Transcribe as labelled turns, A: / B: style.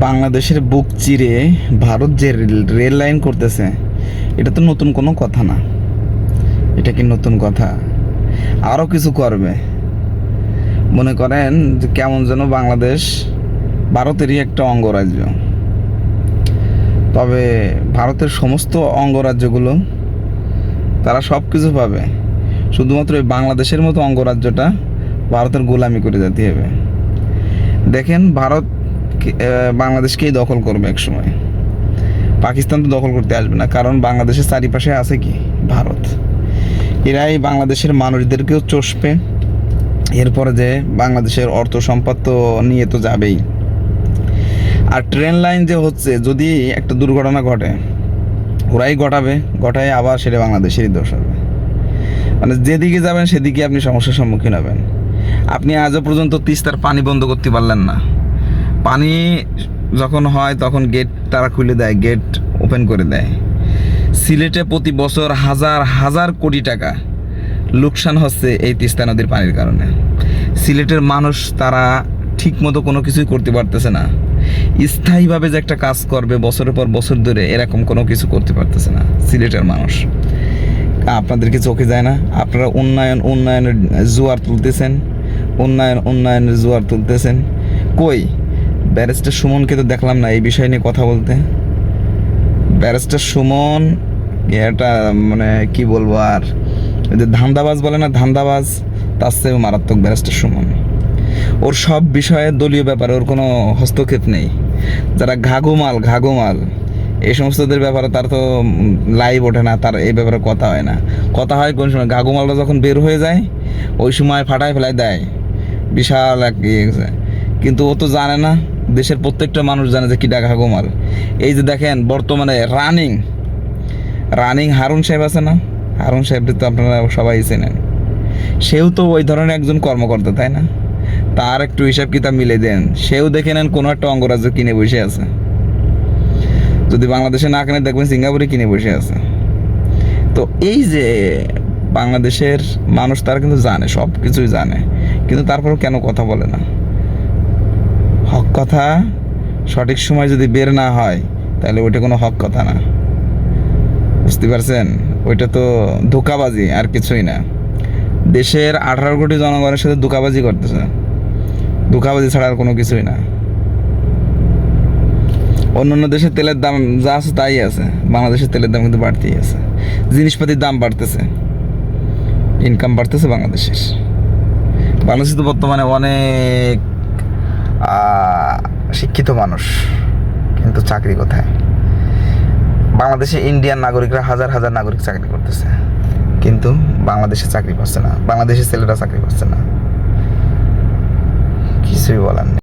A: বাংলাদেশের বুক চিরে ভারত যে রেল- লাইন করতেছে, এটা তো নতুন কোনো কথা না। এটা কি নতুন কথা? আরও কিছু করবে। মনে করেন যে কেমন যেন বাংলাদেশ ভারতেরই একটা অঙ্গরাজ্য। তবে ভারতের সমস্ত অঙ্গরাজ্যগুলো তারা সব কিছু পাবে। শুধুমাত্র এই বাংলাদেশের মতো অঙ্গরাজ্যটা ভারতের গোলামি করে যেতে হবে। দেখেন ভারত বাংলাদেশকেই দখল করবে এক সময়। পাকিস্তান তো দখল করতে আসবে না, কারণ বাংলাদেশের চারিপাশে আছে কি? ভারত। এরাই বাংলাদেশের মানুষদেরকেও চষবে। এরপরে যে বাংলাদেশের অর্থ সম্পদ তো নিয়ে তো যাবেই। আর ট্রেন লাইন যে হচ্ছে, যদি একটা দুর্ঘটনা ঘটে, ওরাই ঘটাবে, ঘটায় আবার সেটা বাংলাদেশেরই দোষ হবে। মানে যেদিকে যাবেন, সেদিকে আপনি সমস্যার সম্মুখীন হবেন। আপনি আজও পর্যন্ত তিস্তার পানি বন্ধ করতে পারলেন না। পানি যখন হয়, তখন গেট তারা খুলে দেয় গেট ওপেন করে দেয়। সিলেটে প্রতি বছর হাজার হাজার কোটি টাকা লোকসান হচ্ছে এই তিস্তা নদীর পানির কারণে। সিলেটের মানুষ তারা ঠিক মতো কোনো কিছুই করতে পারতেছে না। স্থায়ীভাবে যে একটা কাজ করবে বছরের পর বছর ধরে, এরকম কোনো কিছু করতে পারতেছে না সিলেটের মানুষ। আপনাদেরকে চোখে যায় না? আপনারা উন্নয়ন, উন্নয়নের জোয়ার তুলতেছেন, উন্নয়ন, উন্নয়নের জোয়ার তুলতেছেন। কই? ব্যারিস্টার সুমনকে তো দেখলাম না, এই বিষয় নিয়ে কথা বলতে। ব্যারিস্টার সুমন এটা মানে কি বলব আর যে ধান্দাবাজ বলে না, ধান্দাবাজ, তার চেয়েও মারাত্মক ব্যারিস্টার সুমন। ওর সব বিষয়ে দলীয় ব্যাপারে ওর কোনো হস্তক্ষেপ নেই। যারা ঘাগুমাল ঘাগুমাল এই সমস্তদের ব্যাপারে তার তো লাইভ ওঠে না, তার এই ব্যাপারে কথা হয় না। কথা হয় কোন সময় ঘাগুমালরা যখন বের হয়ে যায়, ওই সময় ফাটায় ফেলাই দেয়। বিশাল এক ইয়ে কিন্তু ও তো জানে না। দেশের প্রত্যেকটা মানুষ জানে যে কিডা ঘাগুমাল এই যে দেখেন, বর্তমানে রানিং রানিং হারুন সাহেব আছে না? হারুন সাহেবটি তো আপনারা সবাই চেনেন। সেও তো ওই ধরনের একজন কর্মকর্তা, তাই না? তার একটু হিসাব কিতাব মিলে দেন। সেও দেখে নেন কোনো একটা অঙ্গরাজ্য কিনে বসে আছে। যদি বাংলাদেশে না কেনে দেখবেন সিঙ্গাপুরে কিনে বসে আছে। তো এই যে বাংলাদেশের মানুষ, তারা কিন্তু জানে সব কিছুই জানে। কিন্তু তারপরেও কেন কথা বলে না? হক কথা সঠিক সময় যদি বের না হয়, তাহলে ওইটা কোনো হক কথা না। বুঝতে পারছেন? ওইটা তো ধোকাবাজি, আর কিছুই না। দেশের আঠারো কোটি জনগণের সাথে ধোকাবাজি করতেছে। ধোকাবাজি ছাড়া আর কোনো কিছুই না। অন্য অন্য দেশের তেলের দাম যা আছে তাই আছে। বাংলাদেশের তেলের দাম কিন্তু বাড়তেই আছে। জিনিসপাতির দাম বাড়তেছে। ইনকাম বাড়তেছে বাংলাদেশের। বাংলাদেশে তো বর্তমানে অনেক শিক্ষিত মানুষ, কিন্তু চাকরি কোথায়? বাংলাদেশে ইন্ডিয়ান নাগরিকরা হাজার হাজার নাগরিক চাকরি করতেছে, কিন্তু বাংলাদেশে চাকরি পাচ্ছে না। বাংলাদেশের ছেলেরা চাকরি পাচ্ছে না। কিছুই বলার নেই।